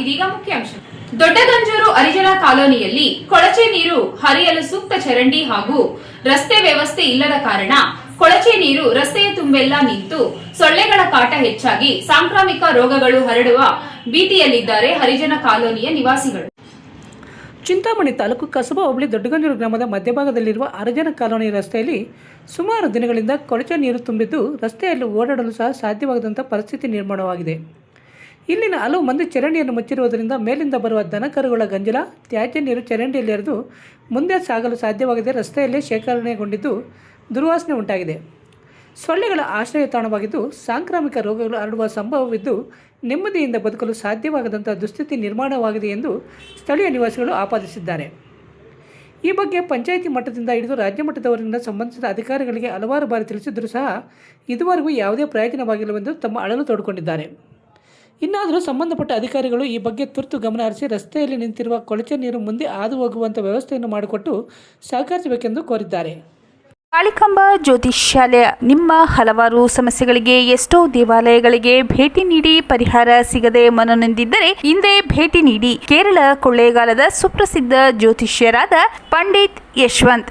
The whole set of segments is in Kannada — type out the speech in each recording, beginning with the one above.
ಇದೀಗ ಮುಖ್ಯಾಂಶ ದೊಡ್ಡಗಂಜೂರು ಹರಿಜನ ಕಾಲೋನಿಯಲ್ಲಿ ಕೊಳಚೆ ನೀರು ಹರಿಯಲು ಸೂಕ್ತ ಚರಂಡಿ ಹಾಗೂ ರಸ್ತೆ ವ್ಯವಸ್ಥೆ ಇಲ್ಲದ ಕಾರಣ ಕೊಳಚೆ ನೀರು ರಸ್ತೆಯ ತುಂಬೆಲ್ಲ ನಿಂತು ಸೊಳ್ಳೆಗಳ ಕಾಟ ಹೆಚ್ಚಾಗಿ ಸಾಂಕ್ರಾಮಿಕ ರೋಗಗಳು ಹರಡುವ ಭೀತಿಯಲ್ಲಿದ್ದಾರೆ ಹರಿಜನ ಕಾಲೋನಿಯ ನಿವಾಸಿಗಳು. ಚಿಂತಾಮಣಿ ತಾಲೂಕು ಕಸಬಾ ಹೋಬಳಿ ದೊಡ್ಡಗಂಜೂರು ಗ್ರಾಮದ ಮಧ್ಯಭಾಗದಲ್ಲಿರುವ ಅರಜನ ಕಾಲೋನಿ ರಸ್ತೆಯಲ್ಲಿ ಸುಮಾರು ದಿನಗಳಿಂದ ಕೊಳಚೆ ನೀರು ತುಂಬಿದ್ದು ರಸ್ತೆಯಲ್ಲಿ ಓಡಾಡಲು ಸಹ ಸಾಧ್ಯವಾಗದಂಥ ಪರಿಸ್ಥಿತಿ ನಿರ್ಮಾಣವಾಗಿದೆ. ಇಲ್ಲಿನ ಹಲವು ಮಂದಿ ಚರಂಡಿಯನ್ನು ಮುಚ್ಚಿರುವುದರಿಂದ ಮೇಲಿಂದ ಬರುವ ದನಕರುಗಳ ಗಂಜಲ, ತ್ಯಾಜ್ಯ ನೀರು ಚರಂಡಿಯಲ್ಲಿ ಹರಿದು ಮುಂದೆ ಸಾಗಲು ಸಾಧ್ಯವಾಗದೆ ರಸ್ತೆಯಲ್ಲೇ ಶೇಖರಣೆಗೊಂಡಿದ್ದು ದುರ್ವಾಸನೆ ಉಂಟಾಗಿದೆ. ಸೊಳ್ಳೆಗಳ ಆಶ್ರಯ ತಾಣವಾಗಿದ್ದು ಸಾಂಕ್ರಾಮಿಕ ರೋಗಗಳು ಹರಡುವ ಸಂಭವವಿದ್ದು ನೆಮ್ಮದಿಯಿಂದ ಬದುಕಲು ಸಾಧ್ಯವಾಗದಂಥ ದುಸ್ಥಿತಿ ನಿರ್ಮಾಣವಾಗಿದೆ ಎಂದು ಸ್ಥಳೀಯ ನಿವಾಸಿಗಳು ಆಪಾದಿಸಿದ್ದಾರೆ. ಈ ಬಗ್ಗೆ ಪಂಚಾಯಿತಿ ಮಟ್ಟದಿಂದ ಹಿಡಿದು ರಾಜ್ಯ ಮಟ್ಟದವರಿಂದ ಸಂಬಂಧಿಸಿದ ಅಧಿಕಾರಿಗಳಿಗೆ ಹಲವಾರು ಬಾರಿ ತಿಳಿಸಿದ್ದರೂ ಸಹ ಇದುವರೆಗೂ ಯಾವುದೇ ಪ್ರಯೋಜನವಾಗಿಲ್ಲವೆಂದು ತಮ್ಮ ಅಳಲು ತೋಡಿಕೊಂಡಿದ್ದಾರೆ. ಇನ್ನಾದರೂ ಸಂಬಂಧಪಟ್ಟ ಅಧಿಕಾರಿಗಳು ಈ ಬಗ್ಗೆ ತುರ್ತು ಗಮನ ಹರಿಸಿ ರಸ್ತೆಯಲ್ಲಿ ನಿಂತಿರುವ ಕೊಳಚೆ ನೀರು ಮುಂದೆ ಹಾದು ಹೋಗುವಂಥ ವ್ಯವಸ್ಥೆಯನ್ನು ಮಾಡಿಕೊಟ್ಟು ಸಹಕರಿಸಬೇಕೆಂದು ಕೋರಿದ್ದಾರೆ. ಕಾಳಿಕಾಂಬ ಜ್ಯೋತಿಷ್ಯಾಲಯ, ನಿಮ್ಮ ಹಲವಾರು ಸಮಸ್ಯೆಗಳಿಗೆ ಎಷ್ಟೋ ದೇವಾಲಯಗಳಿಗೆ ಭೇಟಿ ನೀಡಿ ಪರಿಹಾರ ಸಿಗದೆ ಮನನೊಂದಿದ್ದರೆ ಹಿಂದೆ ಭೇಟಿ ನೀಡಿ ಕೇರಳ ಕೊಳ್ಳೇಗಾಲದ ಸುಪ್ರಸಿದ್ಧ ಜ್ಯೋತಿಷ್ಯರಾದ ಪಂಡಿತ್ ಯಶವಂತ್.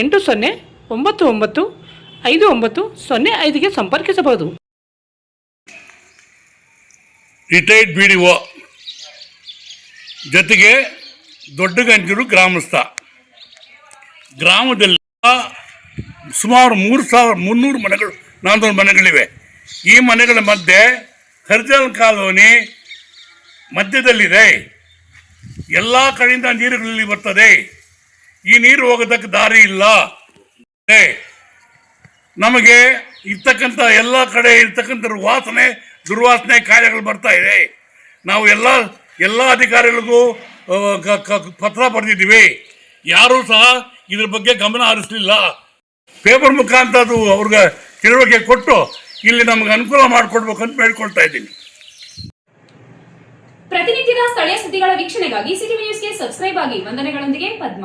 ಎಂಟು ಸೊನ್ನೆ ಒಂಬತ್ತು ಒಂಬತ್ತು ಐದು ಒಂಬತ್ತು ಸೊನ್ನೆ ಐದಿಗೆ ಸಂಪರ್ಕಿಸಬಹುದು. ರಿಟೈರ್ಡ್ ಬಿ ಡಿ ಒ ಜೊತೆಗೆ ದೊಡ್ಡಗಂಜೂರು ಗ್ರಾಮಸ್ಥ. ಗ್ರಾಮದಲ್ಲಿ ಸುಮಾರು ಮೂರು ಸಾವಿರ ಮುನ್ನೂರು ಮನೆಗಳು ನಾನ್ನೂರು ಮನೆಗಳಿವೆ. ಈ ಮನೆಗಳ ಮಧ್ಯೆ ಹರಿಜಲ್ ಕಾಲೋನಿ ಮಧ್ಯದಲ್ಲಿದೆ. ಎಲ್ಲ ಕಡೆಯಿಂದ ನೀರುಗಳಲ್ಲಿ ಬರ್ತದೆ. ಈ ನೀರು ಹೋಗೋದಕ್ಕೆ ದಾರಿ ಇಲ್ಲ. ನಮಗೆ ಇರ್ತಕ್ಕಂಥ ಎಲ್ಲ ಕಡೆ ಇರ್ತಕ್ಕಂಥ ವಾಸನೆ ದುರ್ವಾಸನೆ ಕಾಯಿಲೆಗಳು ಬರ್ತಾ ಇದೆ. ನಾವು ಎಲ್ಲ ಎಲ್ಲ ಅಧಿಕಾರಿಗಳಿಗೂ ಪತ್ರ ಬರೆದಿದ್ದೀವಿ. ಯಾರೂ ಸಹ ಇದ್ರ ಬಗ್ಗೆ ಗಮನ ಹರಿಸಲಿಲ್ಲ. ಪೇಪರ್ ಮುಖಾಂತರ ಅದು ಅವ್ರಿಗೆ ತಿಳುವಳಿಕೆ ಕೊಟ್ಟು ಇಲ್ಲಿ ನಮಗೆ ಅನುಕೂಲ ಮಾಡಿಕೊಡ್ಬೇಕು ಅಂತ ಬೇಡ್ಕೊಳ್ತಾ ಇದ್ದೀನಿ. ಪ್ರತಿನಿತ್ಯದ ಸ್ಥಳೀಯ ಸುದ್ದಿಗಳ ವೀಕ್ಷಣೆಗಾಗಿ ಸಿಟಿವಿ ನ್ಯೂಸ್ಗೆ ಸಬ್ಸ್ಕ್ರೈಬ್ ಆಗಿ. ವಂದನೆಗಳೊಂದಿಗೆ ಪದ್ಮ.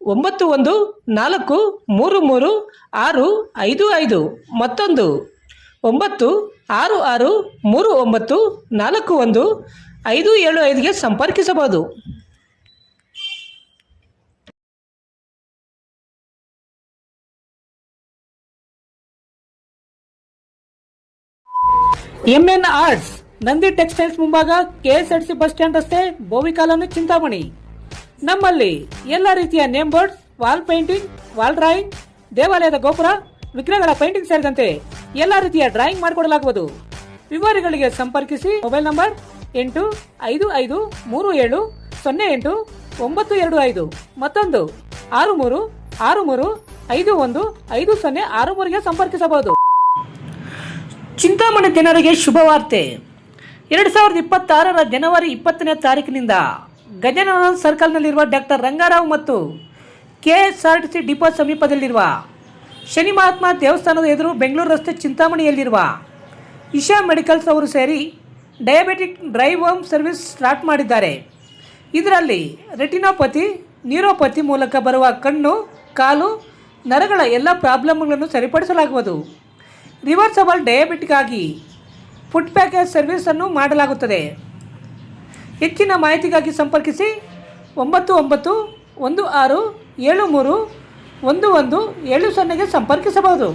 ಒಂಬತ್ತು ಒಂದು, ನಾಲ್ಕು, ಮೂರು ಮೂರು, ಆರು, ಐದು ಐದು. ಮತ್ತೊಂದು. ಒಂಬತ್ತು, ಆರು ಆರು, ಮೂರು, ಒಂಬತ್ತು, ನಾಲ್ಕು, ಒಂದು, ಐದು, ಏಳು, ಐದಿಗೆ ಸಂಪರ್ಕಿಸಬಹುದು. ಎಂಎನ್ ಆರ್ಟ್ಸ್ ನಂದಿ ಟೆಕ್ಸ್ಟೈಲ್ಸ್ ಮುಂಭಾಗ ಕೆಎಸ್ಆರ್ಸಿ ಬಸ್ ಸ್ಟ್ಯಾಂಡ್ ರಸ್ತೆ ಬೋವಿ ಚಿಂತಾಮಣಿ. ನಮ್ಮಲ್ಲಿ ಎಲ್ಲ ರೀತಿಯ name boards, wall painting, wall drawing, ದೇವಾಲಯದ ಗೋಪುರ, ವಿಗ್ರಹಗಳ ಪೇಂಟಿಂಗ್ ಸೇರಿದಂತೆ ಎಲ್ಲ ರೀತಿಯ ಡ್ರಾಯಿಂಗ್ ಮಾಡಿಕೊಡಲಾಗುವುದು. ವಿವರಗಳಿಗೆ ಸಂಪರ್ಕಿಸಿ ಮೊಬೈಲ್ ನಂಬರ್ ಎಂಟು ಐದು ಐದು ಮೂರು ಏಳು ಸೊನ್ನೆ ಎಂಟು ಒಂಬತ್ತು ಎರಡು ಐದು ಮತ್ತೊಂದು ಆರು ಮೂರು ಆರು ಮೂರು ಐದು ಒಂದು ಐದು ಸೊನ್ನೆ ಆರು ಮೂರಿಗೆ ಸಂಪರ್ಕಿಸಬಹುದು. ಚಿಂತಾಮಣಿ ಜನರಿಗೆ ಶುಭವಾರ್ತೆ. ಎರಡು ಸಾವಿರದ ಇಪ್ಪತ್ತಾರರ ಜನವರಿ ಇಪ್ಪತ್ತನೇ ತಾರೀಕಿನಿಂದ ಗಜಾನನ ಸರ್ಕಲ್ನಲ್ಲಿರುವ ಡಾಕ್ಟರ್ ರಂಗಾರಾವ್ ಮತ್ತು K S R T C depot ಸಮೀಪದಲ್ಲಿರುವ ಶನಿ ಮಹಾತ್ಮ ದೇವಸ್ಥಾನದ ಎದುರು ಬೆಂಗಳೂರು ರಸ್ತೆ ಚಿಂತಾಮಣಿಯಲ್ಲಿರುವ ಇಶಾ ಮೆಡಿಕಲ್ಸ್ ಅವರು ಸೇರಿ diabetic drive home service start ಮಾಡಿದ್ದಾರೆ. ಇದರಲ್ಲಿ ರೆಟಿನೋಪತಿ, ನ್ಯೂರೋಪತಿ ಮೂಲಕ ಬರುವ ಕಣ್ಣು, ಕಾಲು, ನರಗಳ ಎಲ್ಲ ಪ್ರಾಬ್ಲಮ್ಗಳನ್ನು ಸರಿಪಡಿಸಲಾಗುವುದು. ರಿವರ್ಸಬಲ್ ಡಯಾಬಿಟಿಕ್ಗಾಗಿ ಫುಡ್ ಪ್ಯಾಕೇಜ್ ಸರ್ವಿಸನ್ನು ಮಾಡಲಾಗುತ್ತದೆ. ಹೆಚ್ಚಿನ ಮಾಹಿತಿಗಾಗಿ ಸಂಪರ್ಕಿಸಿ ಒಂಬತ್ತು ಒಂಬತ್ತು ಒಂದು ಆರು ಏಳು ಮೂರು ಒಂದು ಒಂದು ಏಳು ಸೊನ್ನೆಗೆ ಸಂಪರ್ಕಿಸಬಹುದು.